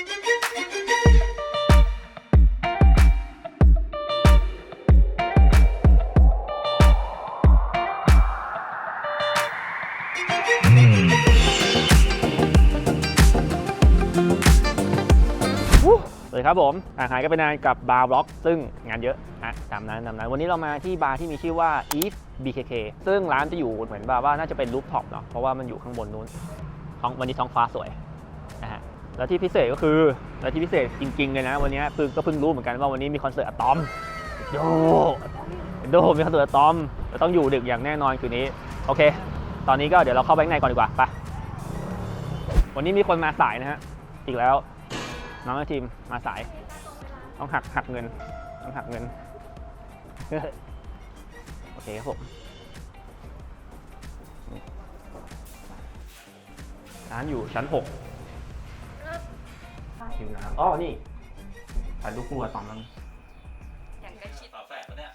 สวัสดีครับผมห่างหายกันไปนานกับบาร์บล็อก ซึ่งงานเยอะอะตามนั้นตามนั้น วันนี้เรามาที่บาร์ที่มีชื่อว่า Eve BKK ซึ่งร้านจะอยู่เหมือนแบบว่าน่าจะเป็นรูฟท็อปเนาะเพราะว่ามันอยู่ข้างบนนู้นท้องวันนี้ท้องฟ้าสวย แล้วที่พิเศษก็คือแล้วที่พิเศษจริงๆเลยนะ วันนี้คือก็เพิ่งรู้เหมือนกันว่าวันนี้มีคอนเสิร์ตอะตอมโดโดมีคอนเสิร์ตอะตอมจะต้องอยู่ดึกอย่างแน่นอนคืนนี้ โอเค ตอนนี้ก็เดี๋ยวเราเข้าไปข้างในก่อนดีกว่าไปวันนี้มีคนมาสายนะฮะอีกแล้ว น้องทีมมาสาย ต้องหักหักเงิน ต้องหักเงินโอเคครับผมร้านอยู่ชั้น หกหิวน้ำอ๋อนี่ถ่ายรูปคู่กับตอมแล้วอย่างใกล้ชิดฝาแฝดปะเนี่ย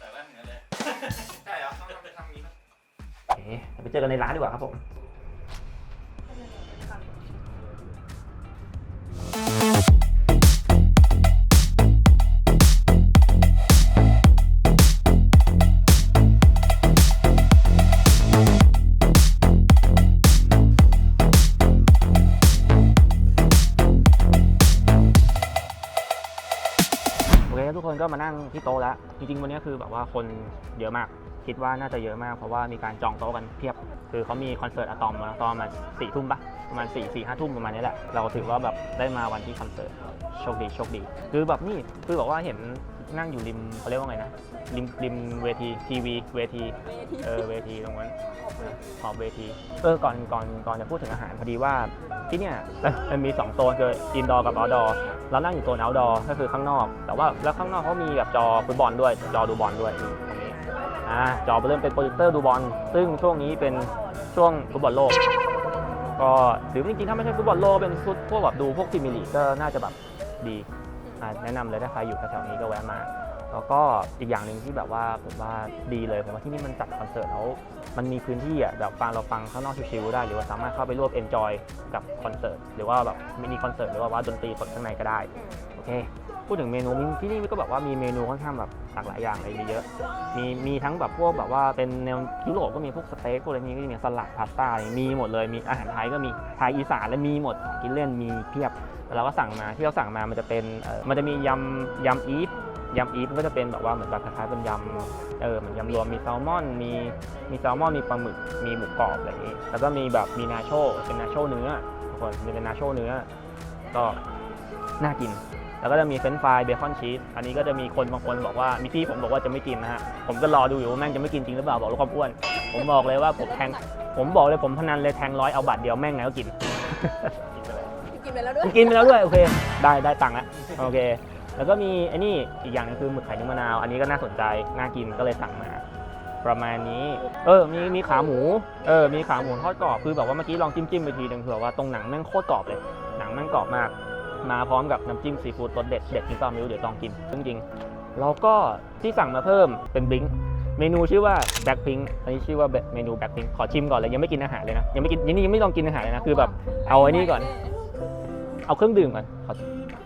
แต่แว่นเหมือนกันเลย ใช่เหรอต้องทำไปทางนี้ปะโอเคเดี๋ยวไปเจอกันในร้านดีกว่าครับผม ก็มานั่งที่โต๊ะแล้วจริงๆวันนี้คือแบบว่าคนเยอะมาก คิดว่าน่าจะเยอะมาก เพราะว่ามีการจองโต๊ะกันเพียบ คือเขามีคอนเสิร์ตอะตอมมาตอนมาสี่ทุ่มปะประมาณสี่สี่ห้าทุ่มประมาณนี้แหละ เราถือว่าแบบได้มาวันที่คอนเสิร์ตโชคดีโชคดี คือแบบนี่คือบอกว่าเห็นนั่งอยู่ริมเขาเรียกว่าไงนะริมริมเวทีทีวีเวทีเออเวทีตรงนั้นขอบเวทีเออก่อนก่อนก่อนจะพูดถึงอาหารพอดีว่าที่เนี่ยมันมี 2 โซนคืออินดอร์กับเอาท์ดอร์เรานั่งอยู่โซนเอาท์ดอร์ก็คือข้างนอก แต่ว่าแล้วข้างนอกเขามีแบบจอฟุตบอลด้วยจอดูบอลด้วยตรงนี้อ่าจอเริ่มเป็นโปรเจคเตอร์ดูบอลซึ่งช่วงนี้เป็น ช่วงฟุตบอลโลก ก็หรือจริงๆ ถ้าไม่ใช่ฟุตบอลโลกเป็นฟุตพวกแบบดูพวกพรีเมียร์ลีกก็น่าจะแบบดีอ่าแนะนำเลยถ้าใครอยู่แถวๆนี้ก็แวะมา แล้วก็อีกอย่างหนึ่งที่แบบว่าผมว่าดีเลยผมว่าที่นี่มันจัดคอนเสิร์ตแล้วมันมีพื้นที่อะแบบฟังเราฟังข้างนอกชิวๆได้ หรือว่าสามารถเข้าไปร่วมเอนจอยกับคอนเสิร์ตหรือว่าแบบมินิคอนเสิร์ตหรือว่าว่าดนตรีสดข้างในก็ได้โอเค พูดถึงเมนูที่นี่ก็แบบว่ามีเมนูค่อนข้างแบบหลากหลายอย่างเลยมีเยอะ มีมีทั้งแบบพวกแบบว่าเป็นแนวยุโรปก็มีพวกสเต็กพวกอะไรนี้ก็มีสลัดพาสต้ามีหมดเลยมีอาหารไทยก็มีไทยอีสานและมีหมดกินเล่นมีเพียบแล้วเราก็สั่งมาที่เราสั่งมามันจะเป็นมันจะมียำยำอีฟยำอีฟก็จะเป็นแบบว่าเหมือนแบบคล้ายๆเป็นยำเออเหมือนยำรวมมีแซลมอนมีมีแซลมอนมีปลาหมึกมีหมูกรอบอะไรอย่างงี้แล้วก็มีแบบมีนาโชเป็นนาโชเนื้อทุกคนมีเป็นนาโชเนื้อก็น่ากิน แล้วก็จะมีเฟรนช์ฟรายเบคอนชีสอันนี้ก็จะมีคนบางคนบอกว่ามีพี่ผมบอกว่าจะไม่กินนะฮะผมก็รอดูอยู่ว่าแม่งจะไม่กินจริงหรือเปล่าบอกลดความอ้วน ผมบอกเลยว่าผมแทง ผมบอกเลยผมพนันเลยแทงร้อยเอาบาทเดียวแม่งไงก็กิน กินไปแล้วด้วยกินไปแล้วด้วยโอเค ได้ได้ตังค์แล้วโอเค แล้วก็มีไอ้นี่อีกอย่างหนึงคือหมึกไข่นึ่งมะนาว อันนี้ก็น่าสนใจน่ากินก็เลยสั่งมา ประมาณนี้ เออมีมีขาหมูเออมีขาหมูทอดกรอบคือแบบว่าเมื่อกี้ลองจิ้มจิ้มไปทีนึงคือแบบว่าตรงหนังแม่งโคตรกรอบเลย หนังแม่งกรอบมาก มาพร้อมกับน้ำจิ้มซีฟู้ดรสเด็ดเด็ดจริงเปล่าไม่รู้เดี๋ยวลองกินจริงๆแล้วก็ที่สั่งมาเพิ่มเป็นบลิงเมนูชื่อว่าแบ็คพิงอันนี้ชื่อว่าเมนูแบ็คพิงขอชิมก่อนเลยยังไม่กินอาหารเลยนะยังไม่กินยังนี่ยังไม่ลองกินอาหารเลยนะคือแบบเอาไอ้นี่ก่อน เอาเครื่องดื่มก่อนขอ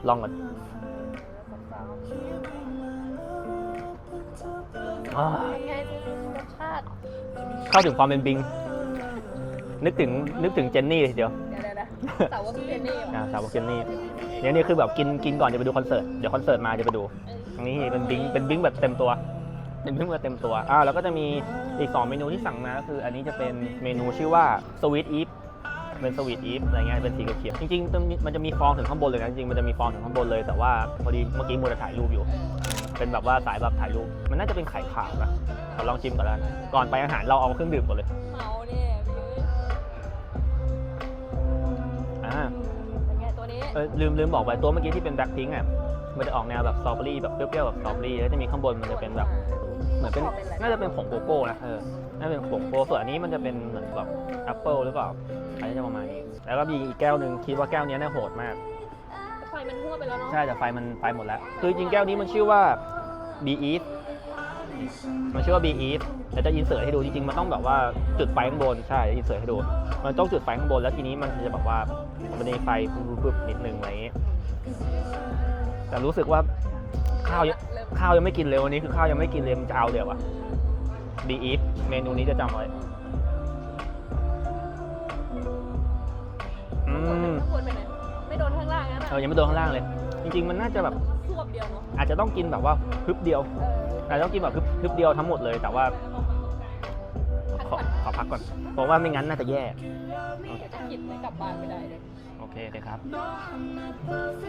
ลองก่อนอ่าเป็นไงรสชาติเข้าถึงความเป็นบิง นึกถึงนึกถึงเจนนี่เลยทีเดียว เดี๋ยวเดี๋ยวนะสาวกเจนนี่เหรออ่าสาวกเจนนี่ เนี่ยนี่คือแบบกินกินก่อนจะไปดูคอนเสิร์ตเดี๋ยวคอนเสิร์ตมาจะไปดูนนี้เป็นบิงเป็นบิงแบบเต็มตัวเป็นบิงแบบเต็มตัวอ่าแล้วก็จะมีอีก 2 เมนูที่สั่งมาก็คือ อันนี้จะเป็นเมนูชื่อว่าสวีทอีฟเป็นสวีทอีฟอะไรเงี้ยเป็นสีเขียวจริงๆมันจะมีฟองถึงข้างบนเลยนะจริงๆมันจะมีฟองถึงข้างบนเลย แต่ว่าพอดีเมื่อกี้มัวแต่ถ่ายรูปอยู่ เป็นแบบว่าสายแบบถ่ายรูปมันน่าจะเป็นไข่ขาวนะขอลองชิมก่อนแล้วกันก่อนไปอาหารเราเอาเครื่องดื่มก่อนเลย เออลืมลืมบอกไปตัวเมื่อกี้ที่เป็นแบ็คพิงอะมันจะออกแนวแบบสตรอเบอรี่แบบเปรี้ยวๆแบบสตรอเบอรี่แล้วจะมีข้างบนมันจะเป็นแบบเหมือนเป็นน่าจะเป็นผงโกโก้นะเออน่าจะเป็นผงโกโก้ส่วนอันนี้มันจะเป็นเหมือนแบบแอปเปิลหรือเปล่าอันนี้จะประมาณนี้ แล้วก็มีอีกแก้วหนึ่งคิดว่าแก้วเนี้ยน่าโหดมากไฟมันทั่วไปแล้วเนาะใช่แต่ไฟมันไฟหมดแล้ว คือจริงๆแก้วนี้มันชื่อว่า b e a t มันชื่อว่า B Eve เดี๋ยวจะอินเสิร์ตให้ดูจริงๆ มันต้องแบบว่าจุดไฟข้างบนใช่อินเสิร์ตให้ดู มันต้องจุดไฟข้างบนแล้วทีนี้มันจะแบบว่ามันจะมีไฟปุ๊บๆนิดนึงอะไรอย่างงี้แต่รู้สึกว่าข้าวยังเริ่มข้าวยังไม่กินเลยวันนี้คือข้าวยังไม่กินเลยมันจะเอาเดี๋ยวอะ B Eve เมนูนี้จะจำไว้อืมข้างบนไปไหนไม่โดนข้างล่างนะเออยังไม่โดนข้างล่างเลย จริง ๆ มันน่าจะแบบรวบเดียวเนาะอาจจะต้องกินแบบว่าฮึบเดียวเอออาจจะต้องกินแบบฮึบฮึบเดียวทั้งหมดเลย แต่ว่า ขอขอพักก่อน เพราะว่าไม่งั้นน่าจะแย่ เดี๋ยวจะกินไม่กลับบ้านไม่ได้เลยโอเคเลยครับ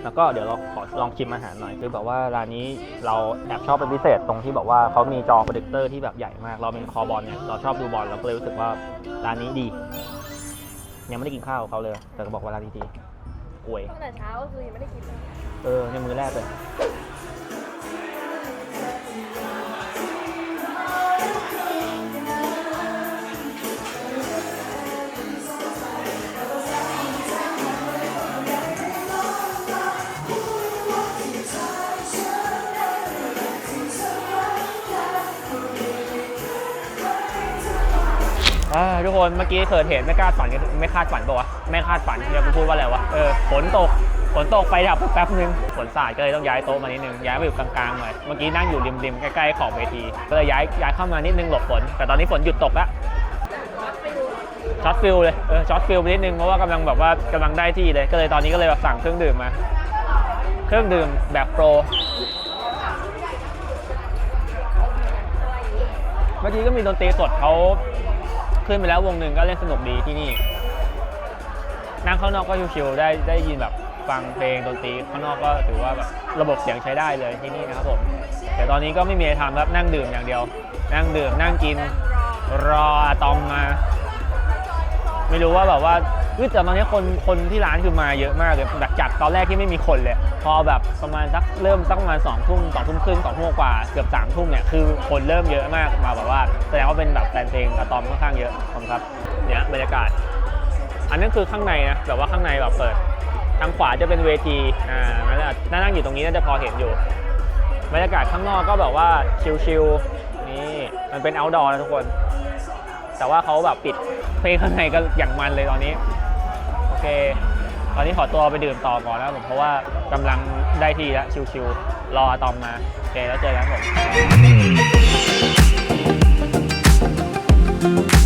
แล้วก็เดี๋ยวเราขอลองชิมอาหารหน่อย คือแบบว่าร้านนี้เราแอบชอบเป็นพิเศษตรงที่แบบว่าเขามีจอโปรเจคเตอร์ที่แบบใหญ่มาก เราเป็นคอบอลเนี่ยเราชอบดูบอลเราก็เลยรู้สึกว่าร้านนี้ดี ยังไม่ได้กินข้าวกับเขาเลย แต่ก็บอกว่าร้านนี้ดีอวยตั้งแต่เช้าก็คือยังไม่ได้กินเลย เออในมือแรกเลย ทุกคนเมื่อกี้เกิดเหตุไม่คาดฝันกันไม่คาดฝันปะวะไม่คาดฝันจะพูดว่าอะไรวะเออฝนตกฝนตกไฟดับแป๊บนึงฝนสาดก็เลยต้องย้ายโต๊ะมานิดนึงย้ายมาอยู่กลางๆหน่อยเมื่อกี้นั่งอยู่ริมๆใกล้ๆขอบเวทีก็เลยย้ายย้ายเข้ามานิดนึงหลบฝน แต่ตอนนี้ฝนหยุดตกแล้วช็อตฟิลเลยเออช็อตฟิลไปนิดนึงเพราะว่ากำลังแบบว่ากำลังได้ที่เลยก็เลยตอนนี้ก็เลยแบบสั่งเครื่องดื่มมา เครื่องดื่มแบบโปรเมื่อกี้ก็มีดนตรีสดเขา ขึ้นไปแล้ววงหนึ่งก็เล่นสนุกดีที่นี่ นั่งข้างนอกก็ชิวๆได้ได้ยินแบบฟังเพลงดนตรีข้างนอกก็ถือว่าแบบระบบเสียงใช้ได้เลยที่นี่นะครับผมแต่ตอนนี้ก็ไม่มีอะไรทำครับนั่งดื่มอย่างเดียว นั่งดื่มนั่งกินรออะตอมมา ไม่รู้ว่าแบบว่า เฮ้ยแต่ตอนนี้คนคนที่ร้านคือมาเยอะมากเลยแบบจากตอนแรกที่ไม่มีคนเลย พอแบบประมาณสักเริ่มสักประมาณสองทุ่มสองทุ่มครึ่งสองทุ่มกว่าเกือบสามทุ่มเนี่ยคือคนเริ่มเยอะมากมาแบบว่าแสดงว่าเป็นแบบแฟนเพลงอะตอมค่อนข้างเยอะขอบคุณครับเนี่ยบรรยากาศ อันนั้นคือข้างในนะแบบว่าข้างในแบบเปิด ทางขวาจะเป็นเวทีอ่านั่นน่ะนั่งอยู่ตรงนี้น่าจะพอเห็นอยู่บรรยากาศข้างนอกก็แบบว่าชิลๆนี่มันเป็น outdoor นะทุกคน แต่ว่าเขาแบบปิดเพลงข้างในก็อย่างมันเลยตอนนี้ เค ตอนนี้ขอตัวไปดื่มต่อก่อนนะครับผมเพราะว่ากำลังได้ที่แล้วชิวๆรออะตอมมา โอเค แล้วเจอกันครับผม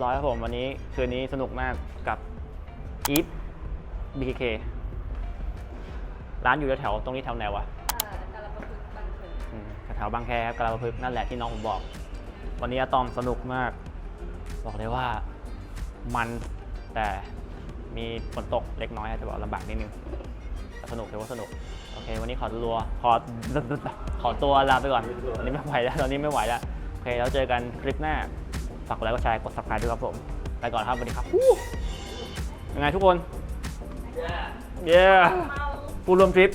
ยเรียบร้อยครับผม วันนี้คืนนี้สนุกมากกับอีฟ BKK ร้านอยู่แถวๆตรงนี้แถวไหนวะอ่ากาลปะพฤกษ์บางเขนอืมแถวบางแคครับกระลาประพฤกษ์นั่นแหละที่น้องผมบอก วันนี้อะตอมสนุกมาก บอกเลยว่ามันแต่มีฝนตกเล็กน้อยอาจจะบอกลำบากนิดนึงแต่สนุกถือว่าสนุก โอเค วันนี้ขอตัวขอขอตัวลาไปก่อนวันนี้ไม่ไหวแล้วตอนนี้ไม่ไหวแล้ว โอเค แล้วเจอกันคลิปหน้า ฝากกดไลค์กดแชร์กด subscribe ด้วยครับผมไปก่อนครับสวัสดีครับยังไงทุกคน เย้ ผู้ร่วมทริป